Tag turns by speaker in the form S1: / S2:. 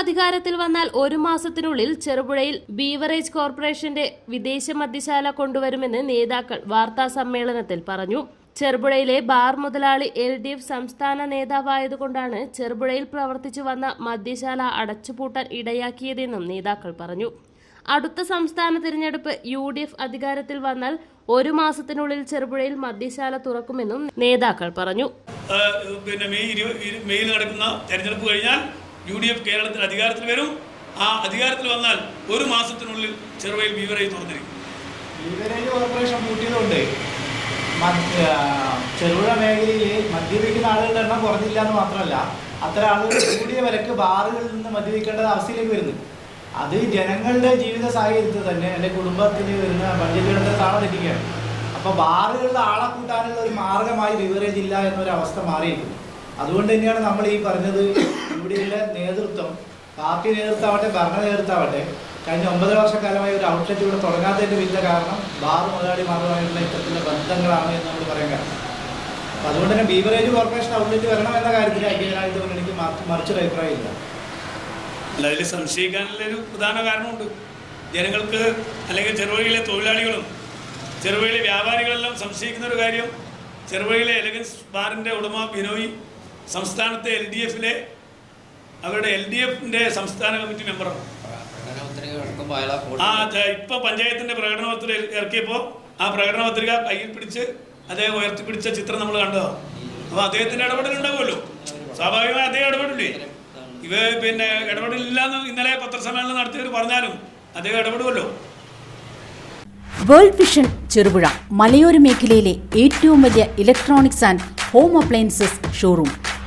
S1: അധികാരത്തിൽ വന്നാൽ ഒരു മാസത്തിനുള്ളിൽ ചെറുപുഴയിൽ ബീവറേജ് കോർപ്പറേഷന്റെ വിദേശ മദ്യശാല കൊണ്ടുവരുമെന്ന് നേതാക്കൾ വാർത്താ സമ്മേളനത്തിൽ പറഞ്ഞു. ചെറുപുഴയിലെ ബാർ മുതലാളി എൽ ഡി എഫ് സംസ്ഥാന നേതാവായതുകൊണ്ടാണ് ചെറുപുഴയിൽ പ്രവർത്തിച്ചു വന്ന മദ്യശാല അടച്ചുപൂട്ടാൻ ഇടയാക്കിയതെന്നും നേതാക്കൾ പറഞ്ഞു. അടുത്ത സംസ്ഥാന തിരഞ്ഞെടുപ്പ് യു ഡി എഫ് അധികാരത്തിൽ വന്നാൽ ഒരു മാസത്തിനുള്ളിൽ ചെറുപുഴയിൽ മദ്യശാല തുറക്കുമെന്നും നേതാക്കൾ പറഞ്ഞു.
S2: പിന്നെ മെയ് മെയ്യിൽ നടക്കുന്ന തെരഞ്ഞെടുപ്പ് കഴിഞ്ഞാൽ യു ഡി എഫ് കേരളത്തിൽ അധികാരത്തിൽ വരും. ആ അധികാരത്തിൽ വന്നാൽ ഒരു മാസത്തിനുള്ളിൽ ചെറുവയിൽ ബീവറേജ് തുറന്നിരിക്കും.
S3: ബീവറേജ് കോർപ്പറേഷൻ ചെറുപുഴ മേഖലയിൽ മദ്യപിക്കുന്ന ആളുകളുടെ എണ്ണം കുറഞ്ഞില്ല എന്ന് മാത്രമല്ല അത്തരം ആളുകൾ കൂടിയ വിലക്ക് ബാറുകളിൽ നിന്ന് മദ്യപിക്കേണ്ട അവസ്ഥയിലേക്ക് വരുന്നു. അത് ജനങ്ങളുടെ ജീവിത സാഹചര്യത്തിൽ തന്നെ എന്റെ കുടുംബത്തിന് വരുന്ന ബഡ്ജറ്റുകളുടെ താളം തെറ്റിക്കുകയാണ്. അപ്പോൾ ബാറുകളുടെ ആളെ കൂട്ടാനുള്ള ഒരു മാർഗമായി ബിവറേജ് ഇല്ല എന്നൊരു അവസ്ഥ മാറിയിരിക്കുന്നു. അതുകൊണ്ട് തന്നെയാണ് നമ്മൾ ഈ പറഞ്ഞത് ഇവിടെയുള്ള നേതൃത്വം പാർട്ടി നേതൃത്വമാവട്ടെ ഭരണ നേതൃത്വമാവട്ടെ കഴിഞ്ഞ ഒമ്പത് വർഷക്കാലമായി ഒരു ഔട്ട്ലെറ്റ് ഇവിടെ തുടങ്ങാത്തതിന്റെ വലിയ കാരണം ബാർ മുതലാളിമാരുമായിട്ടുള്ള ഇത്തരത്തിലുള്ള ബന്ധങ്ങളാണ് എന്ന് നമ്മൾ പറയാൻ കാരണം. അതുകൊണ്ട് തന്നെ ബീവറേജ് കോർപ്പറേഷൻ ഔട്ട്ലെറ്റ് വരണം എന്ന കാര്യത്തിൽ ഐക്യജനാധിപത്യ എനിക്ക് മറിച്ച് മറിച്ചൊരു അഭിപ്രായമില്ല.
S2: അല്ല അതിൽ സംശയിക്കാനുള്ള ഒരു പ്രധാന കാരണമുണ്ട്. ജനങ്ങൾക്ക് അല്ലെങ്കിൽ ചെറുവഴിയിലെ തൊഴിലാളികളും ചെറുവഴിയിലെ വ്യാപാരികളെല്ലാം സംശയിക്കുന്ന ഒരു കാര്യം ചെറുവഴിയിലെ എലഗൻസ് ബാറിന്റെ ഉടമ ബിനോയ് സംസ്ഥാനത്തെ എൽ ഡി എഫിലെ അവരുടെ എൽ ഡി എഫിന്റെ സംസ്ഥാന കമ്മിറ്റി മെമ്പറാണ്. ആ ഇപ്പൊ പഞ്ചായത്തിന്റെ പ്രകടന പത്രിക ഇറക്കിയപ്പോൾ ആ പ്രകടന പത്രിക കയ്യിൽ പിടിച്ച് അദ്ദേഹം ഉയർത്തിപ്പിടിച്ച ചിത്രം നമ്മൾ കണ്ടതാണ് അപ്പൊ അദ്ദേഹത്തിന്റെ ഇടപെടലുണ്ടാവുമല്ലോ സ്വാഭാവികമായി അദ്ദേഹം ഇടപെടില്ലേ? ഇവ പിന്നെ ഇടപെടലില്ലാന്ന് ഇന്നലെ പത്രസമ്മേളനം നടത്തിയവർ പറഞ്ഞാലും അദ്ദേഹം ഇടപെടുമല്ലോ.
S4: വേൾഡ് വിഷൻ ചെറുപുഴ മലയോര മേഖലയിലെ ഏറ്റവും വലിയ electronics and home appliances showroom.